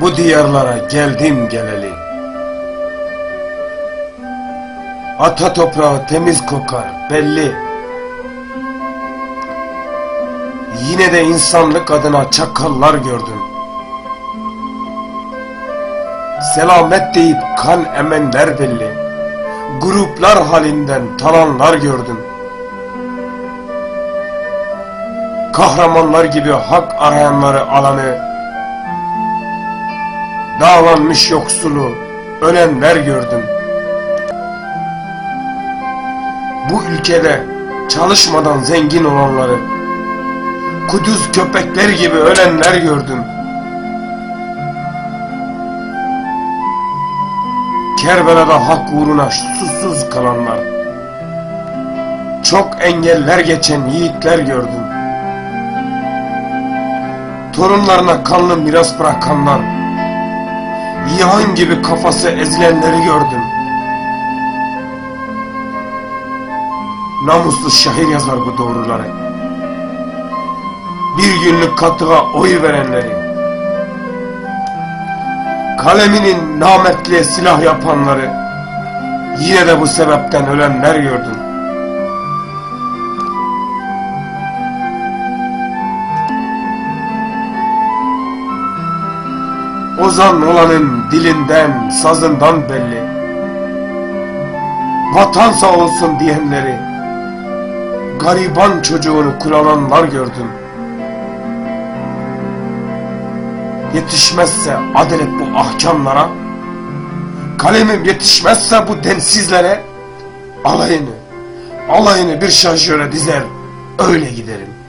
Bu diyarlara geldim geleli. Ata toprağı temiz kokar belli. Yine de insanlık adına çakallar gördüm. Selamet deyip kan emenler belli. Gruplar halinden talanlar gördüm. Kahramanlar gibi hak arayanları alanı, Dağlanmış yoksulu, ölenler gördüm. Bu ülkede çalışmadan zengin olanları, kuduz köpekler gibi ölenler gördüm. Kerbela'da hak uğruna susuz kalanlar, çok engeller geçen yiğitler gördüm. Torunlarına kanlı miras bırakanlar, yılan gibi kafası ezilenleri gördüm. Namuslu şehir yazar bu doğruları. Bir günlük katığa oy verenleri. Kaleminin nametliye silah yapanları. Yine de bu sebepten ölenler gördüm. Ozan olanın dilinden, sazından belli. Vatan sağ olsun diyenleri, gariban çocuğunu kullananlar gördüm. Yetişmezse adalet bu ahkamlara, kalemim yetişmezse bu densizlere, alayını, alayını bir şarjöre dizer, öyle giderim.